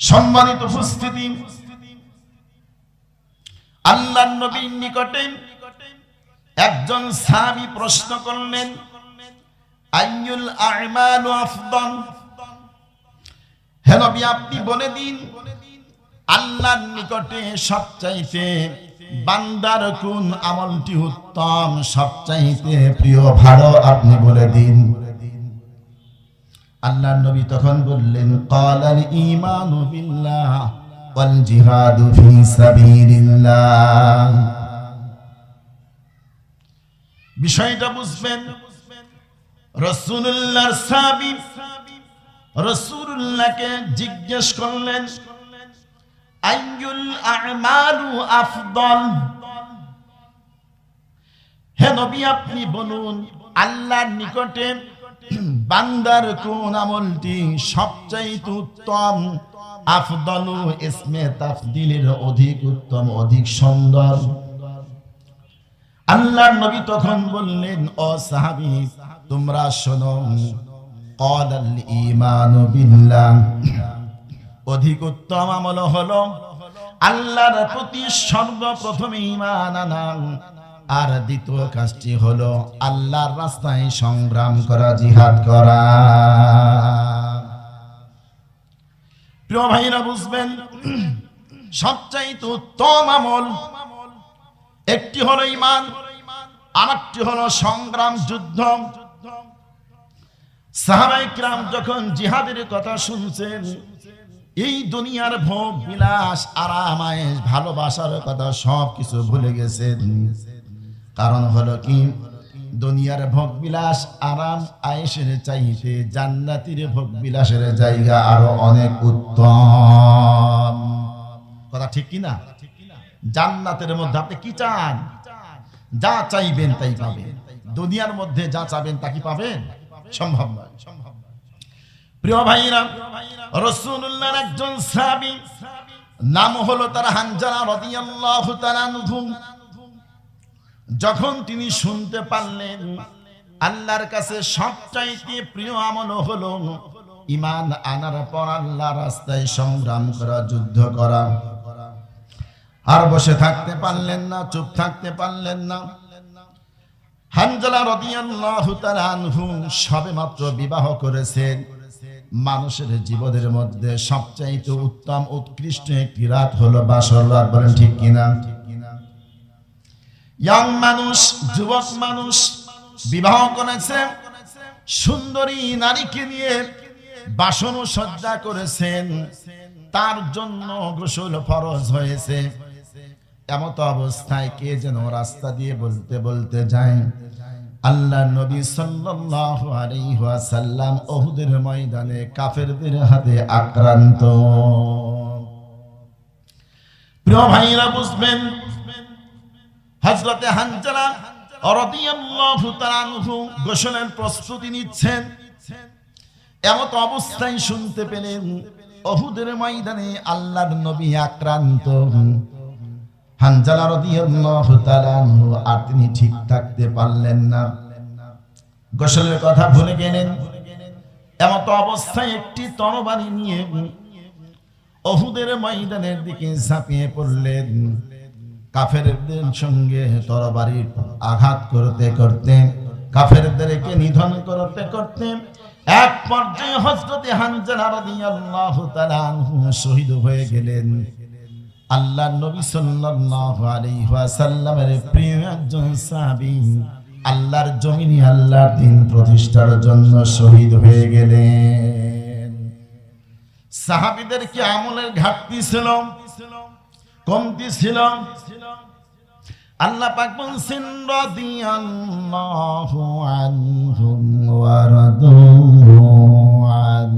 সম্মানিত উপস্থিতি। আল্লাহ নবীর নিকটে একজন সাহাবী প্রশ্ন করলেন, আইয়ুল আমালু আফদল? হে নবী, আপনি বলে দিন, আল্লাহর নিকটে সবচাইতে বান্দার কোন আমলটি উত্তম, সবচাইতে প্রিয় ভালো আপনি বলে দিন। আল্লাহর নবী তখন বললেন ক্বালাল ঈমানু বিল্লাহ ওয়াল জিহাদু ফি সাবিলিল্লাহ। বিষয়টা বুঝবেন, রাসূলুল্লাহর সাহাবী রাসূলুল্লাহকে জিজ্ঞেস করলেন, আইয়ুল আমালু হে নবী, আপনি বলুন, আল্লাহর নিকটে বান্দার কোন আমলটি সবচাইতে উত্তম? আফদলু ইসমে তাফদিলের অধিক উত্তম, অধিক সুন্দর। আল্লাহর নবী তখন বললেন, ও সাহাবী, তোমরা শোনো ঈমানু বিল্লাহ। অধিক উত্তম আমল হলো, আল্লাহর প্রতি সর্বপ্রথম ঈমান আনা। আর দ্বিতীয় কাজটি হলো আল্লাহর রাস্তায় সংগ্রাম করা, জিহাদ করা। প্রিয় ভাইরা, বুঝবেন, সবচাইতে উত্তম আমল একটি হলো ইমান আরেকটি হলো সংগ্রাম, যুদ্ধ। সাহাবাই কিরাম যখন জিহাদের কথা শুনছেন, এই দুনিয়ার ভোগ, বিলাস, আরাম ভালোবাসার কথা সব কিছু ভুলে গেছেন। কারণ হলো কি? দুনিয়ার ভোগ বিলাস আরাম আয়েসের চাইতে জান্নাতির ভোগ বিলাসের জায়গা আরও অনেক উত্তম। কথা ঠিক কি না? জান্নাতের মধ্যে আপনি কি চান? যা চাইবেন তাই পাবেন। দুনিয়ার মধ্যে যা চাবেন তা কি পাবেন? সম্ভব নয়। সম্ভব প্রিয় ভাইরা রসুল্লাহর একজন সাহাবী, নাম হলো তার হানজালা রাদিয়াল্লাহু তাআলা আনহু। যখন তিনি শুনতে পারলেন, আল্লাহর কাছে সবচাইতে প্রিয় আমল হলো ইমান আনার পর আল্লাহ রাস্তায় সংগ্রাম করা, যুদ্ধ করা। আর বসে থাকতে পারলেন না, চুপ থাকতে পারলেন না। হানজালা রাদিয়াল্লাহু তাআলা আনহু সবেমাত্র বিবাহ করেছেন। মানুষের জীবনের মধ্যে সবচাইতে উত্তম, উৎকৃষ্ট একটি রাত হলো বাসর রাত, বলেন ঠিক কিনা? ইয়াং মানুষ, যুবক মানুষ বিবাহ করেছে, সুন্দরী নারীকে নিয়ে বাসন সজ্জা করেছেন। তার জন্য গোসল ফরজ হয়েছে। এমত অবস্থায় কে যেন রাস্তা দিয়ে বলতে বলতে যায়, আল্লাহ নবী সাল্লাল্লাহু আলাইহি ওয়াসাল্লাম ওহুদের ময়দানে কাফেরদের হাতে আক্রান্ত। প্রিয় ভাইরা বুঝবেন হযরতে হানজালা গোসলের প্রস্তুতি নিচ্ছেন। এমত অবস্থায় শুনতে পেলেন ওহুদের ময়দানে আল্লাহর নবী আক্রান্ত। হানজালা রাদিয়াল্লাহু তাআলা আর তিনি ঠিক থাকতে পারলেন না। গোসলের কথা ভুলে গেলেন। এমত অবস্থায় একটি তরবারি নিয়ে অহুদের ময়দানের দিকে ঝাঁপিয়ে পড়লেন। কাফেরদের সঙ্গে তরবারির আঘাত করতে করতে, কাফেরদেরকে নিধন করতে করতে, এক পর্যায়ে হযরতে হানজালা রাদিয়াল্লাহু তাআলা আনহু শহীদ হয়ে গেলেন। আল্লাহ নবী সাল্লাল্লাহু আলাইহি ওয়াসাল্লামের প্রিয় একজন সাহাবী, আল্লাহর জমিনে আল্লাহর দিন প্রতিষ্ঠার জন্য শহীদ হয়ে গেলেন। সাহাবীদের কি আমলের ঘাটতি ছিল। কমতি ছিল আল্লাহ পাক বলছেন, রাদিয়াল্লাহু আনহুম ওয়া আন।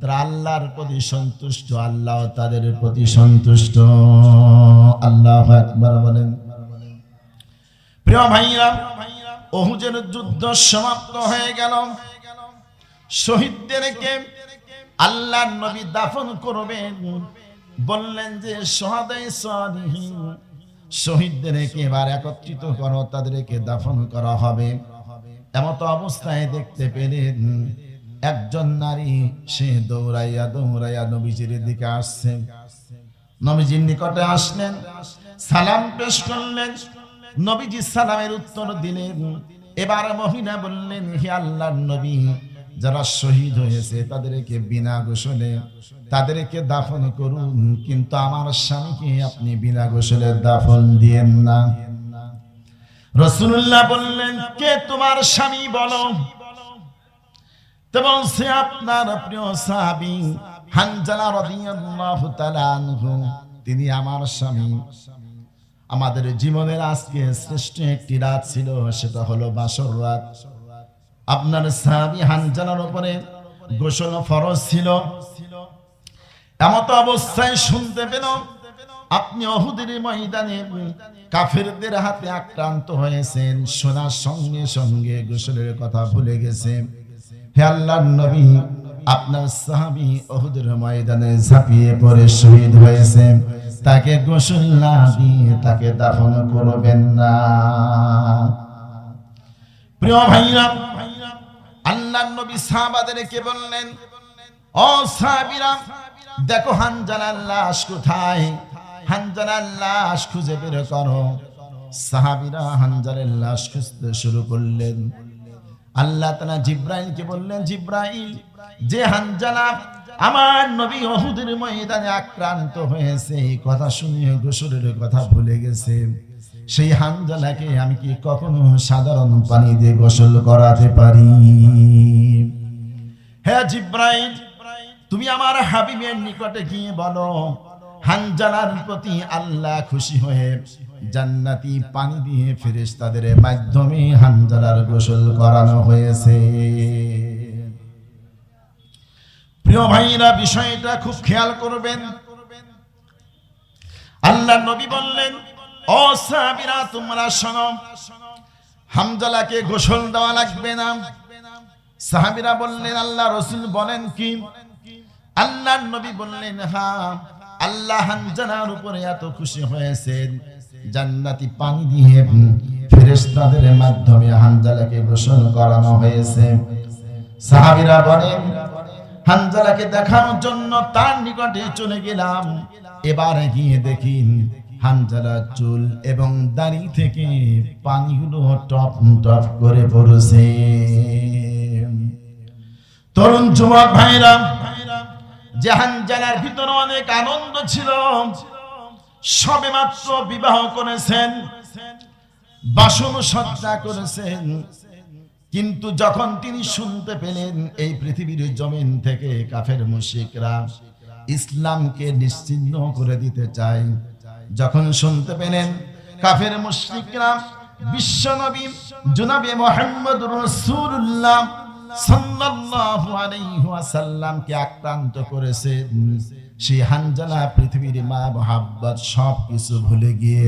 তারা আল্লাহর প্রতি সন্তুষ্ট, আল্লাহ তাদের প্রতি সন্তুষ্ট। আল্লাহ একবার বলেন। প্রিয় ভাইরা ওহুজের যুদ্ধ সমাপ্ত হয়ে গেল। শহীদদেরকে আল্লাহর নবী দাফন করবেন। বললেন যে সহাদাই সালিহিন শহীদদেরকে এবার একত্রিত করো, তাদেরকে দাফন করা হবে। এমত অবস্থায় দেখতে পেলেন, একজন নারী, সে দৌড়াইয়া দৌড়াইয়া নবীজির দিকে আসছে। নবীজির নিকটে আসলেন, সালাম পেশ করলেন। নবীজি সালামের উত্তর দিলেন, এবার মহিলা বললেন, হে আল্লাহর নবী যারা শহীদ হয়েছে, তাদেরকে বিনা গোসলে, তাদেরকে দাফন করুন, কিন্তু আমার স্বামীকে আপনি বিনা গোসলে দাফন দিয়েন না। রসুল্লাহ বললেন, কে তোমার স্বামী বলো? তো বলছে, আপনার প্রিয় সাহাবী তিনি আমার স্বামী। আমাদের জীবনের আজকে শ্রেষ্ঠ একটি রাত ছিল, সেটা হলো বাসর রাত। আপনার সাহাবি হানজালার উপরে গোসল ফরজ ছিল। এমত অবস্থায় শুনতে পেল, আপনি অহুদের ময়দানে কাফেরদের হাতে আক্রান্ত হয়েছেন, শোনার সঙ্গে সঙ্গে গোসলের কথা ভুলে গেছে। হে আল্লাহর নবী, আপনার সাহাবি অহুদের ময়দানে ঝাঁপিয়ে পড়ে শহীদ হয়েছে। তাকে গোসল না দিয়ে তাকে দাফন করবেন না। প্রিয় ভাইরা আল্লাহর নবী সাহাবাদেরকে বললেন? ও সাহাবীরা, দেখো হানজালার লাশ কোথায়? হানজালার লাশ খুঁজে বের করো। সাহাবীরা হানজালের লাশ খুঁজতে শুরু করলেন। আল্লাহ তালা জিব্রাইলকে বললেন, জিব্রাইল, যে হানজালা আমার নবী অহুদের ময়দানে আক্রান্ত হয়েছে, এই কথা শুনে গোসলের কথা ভুলে গেছে। সেই হানজালাকে আমি কি কখনো সাধারণ পানি দিয়ে গোসল করাতে পারি? হ্যাঁ জিব্রাইল, তুমি আমার হাবিবের নিকটে গিয়ে বলো হানজালার প্রতি আল্লাহ খুশি হয়ে জান্নাতি পানি দিয়ে ফেরেশতাদের মাধ্যমে হানজালার গোসল করানো হয়েছে। প্রিয় ভাইরা, বিষয়টা খুব খেয়াল করবেন। আল্লাহ নবী বললেন ও সাহাবীরা, তোমরা শোনো। হামজালাকে গোসল দেওয়া লাগবে না। বললেন, আল্লাহ রসুল বলেন কি? আল্লাহ নবী বললেন হ্যাঁ আল্লাহ উপরে এত খুশি হয়েছেন, জান্নাতি পানি দিয়ে ফেরেশতাদের মাধ্যমে হানজালাকে গোসল করানো হয়েছে। সাহাবীরা বলেন হানজালাকে দেখানোর জন্য তার নিকটে চলে গেলাম। এবার গিয়ে দেখি হানজালা চুল এবং দাড়ি থেকে পানিগুলো টপ টপ করে পড়ছে। তরুণ যুবক ভাইরা যে হানজালার ভিতরে অনেক আনন্দ ছিল। সবে মাত্র বিবাহ করেছেন, বাসন সজ্জা করেছেন। কিন্তু যখন তিনি শুনতে পেলেন, এই পৃথিবীর জমিন থেকে কাফের মুশিকরা ইসলামকে নিশ্চিহ্ন করে দিতে চায় যখন শুনতে পেলেন কাফের মুশরিকরা বিশ্বনবী জনাবে মোহাম্মদ রাসূলুল্লাহ সাল্লাল্লাহু আলাইহি আক্রান্ত করেছে, সেই হানজালা পৃথিবীর মা সব কিছু ভুলে গিয়ে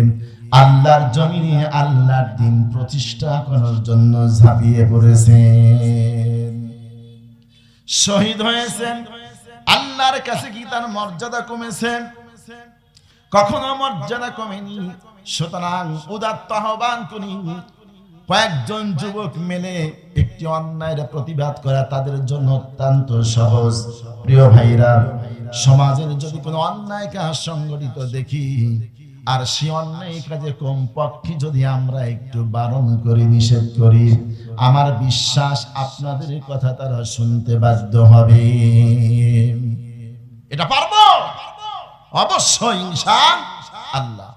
আল্লাহর জমিনে আল্লাহর দিন প্রতিষ্ঠা করার জন্য ঝাঁপিয়ে শহীদ হয়েছেন, আল্লাহর কাছে কি তার মর্যাদা কমেছে? কখনো মর্যাদা কমেনি। সুতরাং উদাত্ত আহ্বান করি কয়েকজন যুবক মিলে একটি অন্যায়ের প্রতিবাদ করা তাদের জন্য অত্যন্ত সহজ। প্রিয় ভাইরা, সমাজের যদি কোনো অন্যায় কাজ সংগঠিত দেখি, আর সে অন্যায় কাজে কম পক্ষে যদি আমরা একটু বারণ করি, নিষেধ করি, আমার বিশ্বাস আপনাদের কথা তারা শুনতে বাধ্য হবে। এটা পারব? অবশ্যই ইনশা আল্লাহ।